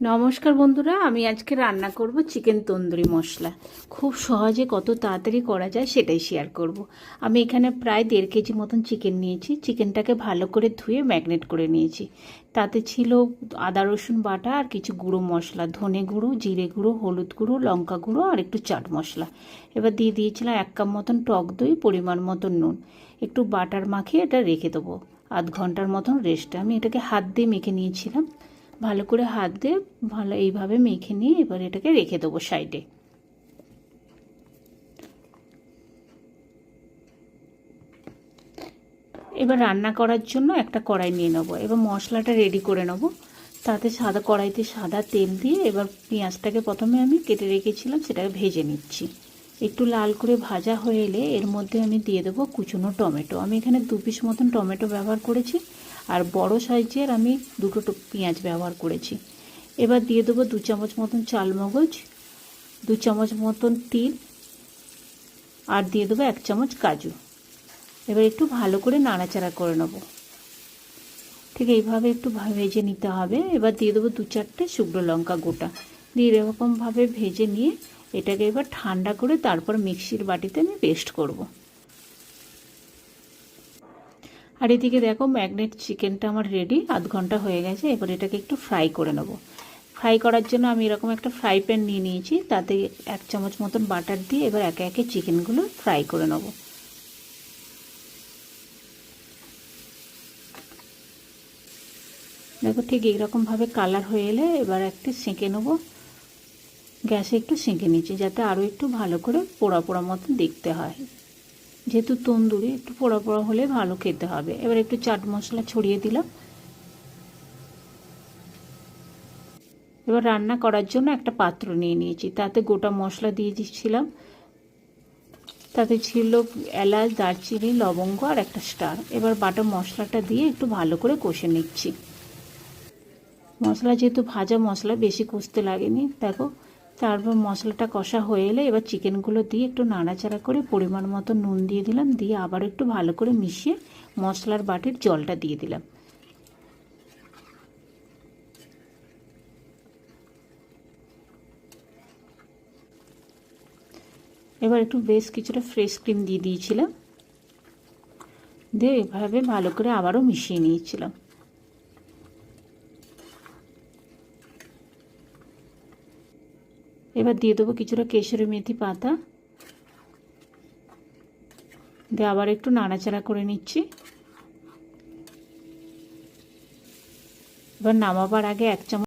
নমস্কার বন্ধুরা, আমি আজকে রান্না করব চিকেন তন্দুরি মশলা। খুব সহজে কত তাড়াতাড়ি করা যায় সেটাই শেয়ার করব। আমি এখানে প্রায় দেড় কেজি মতন চিকেন নিয়েছি। চিকেনটাকে ভালো করে ধুয়ে ম্যাগনেট করে নিয়েছি। তাতে ছিল আদা রসুন বাটা আর কিছু গুঁড়ো মশলা, ধনে গুঁড়ো, জিরে গুঁড়ো, হলুদ গুঁড়ো, লঙ্কা গুঁড়ো আর একটু চাট মশলা। এবার দিয়ে দিয়েছিলাম এক কাপ মতন টক দই, পরিমাণ মতন নুন। একটু বাটার মাখিয়ে এটা রেখে দেবো। আধ ঘণ্টার মতন রেস্টে আমি এটাকে হাত দিয়ে মেখে নিয়েছিলাম। ভালো করে হাত দিয়ে ভালো এইভাবে মেখে নিয়ে এবার এটাকে রেখে দেবো সাইডে। এবার রান্না করার জন্য একটা কড়াই নিয়ে নেব এবার মশলাটা রেডি করে নেব। তাতে সাদা কড়াইতে সাদা তেল দিয়ে এবার পেঁয়াজটাকে প্রথমে আমি কেটে রেখেছিলাম, সেটাকে ভেজে নিচ্ছি। একটু লাল করে ভাজা হয়ে এলে এর মধ্যে আমি দিয়ে দেবো কুচনো টমেটো। আমি এখানে দু পিস মতন টমেটো ব্যবহার করেছি আর বড় সাইজের আমি দুটো পেঁয়াজ ব্যবহার করেছি। এবার দিয়ে দেবো দু চামচ মতন চালমগজ, দু চামচ মতন তিল আর দিয়ে দেবো এক চামচ কাজু। এবার একটু ভালো করে নাড়াচাড়া করে নেব। ঠিক এইভাবে একটু ভেজে নিতে হবে। এবার দিয়ে দেবো দু চারটে শুকনো লঙ্কা গোটা। দিয়ে এরকমভাবে ভেজে নিয়ে এটাকে এবার ঠান্ডা করে তারপর মিক্সির বাটিতে আমি পেস্ট করব। আর এদিকে দেখো ম্যাগনেট চিকেনটা আমার রেডি, আধ ঘণ্টা হয়ে গেছে, এবার এটাকে একটু ফ্রাই করে নেব। ফ্রাই করার জন্য আমি এরকম একটা ফ্রাই প্যান নিয়ে নিয়েছি, তাতে এক চামচ মতন বাটার দিয়ে এবার একে একে চিকেনগুলো ফ্রাই করে নেব। দেখো ঠিক এইরকমভাবে কালার হয়ে এলে এবার একটু সেঁকে নেব। গ্যাসে একটু সেঁকে নিচ্ছি যাতে আরও একটু ভালো করে পোড়া পোড়া মতো দেখতে হয়। যেহেতু তন্দুরি একটু পোড়া পোড়া হলে ভালো খেতে হবে। এবার একটু চাট মশলা ছড়িয়ে দিলাম। এবার রান্না করার জন্য একটা পাত্র নিয়ে নিয়েছি। তাতে গোটা মশলা দিয়ে দিচ্ছিলাম। তাতে ছিল এলাচ, দারচিনি, লবঙ্গ আর একটা স্টার। এবার বাটা মশলাটা দিয়ে একটু ভালো করে কষে নিচ্ছি। মশলা যেহেতু ভাজা মশলা, বেশি কষতে লাগেনি। দেখো তারপর মশলাটা কষা হয়ে এলে এবার চিকেনগুলো দিয়ে একটু নাড়াচাড়া করে পরিমাণ মতো নুন দিয়ে দিলাম। দিয়ে আবার একটু ভালো করে মিশিয়ে মশলার বাটির জলটা দিয়ে দিলাম। এবার একটু বেশ কিছুটা ফ্রেশ ক্রিম দিয়ে দিয়েছিলাম। দিয়ে এভাবে ভালো করে আবারও মিশিয়ে নিয়েছিলাম। এবার দিয়ে দেবো কিছুটা কেশরি মেথি পাতা। দিয়ে আবার একটু নাড়াচাড়া করে নিচ্ছি। এবার নামাবার আগে এক চামচ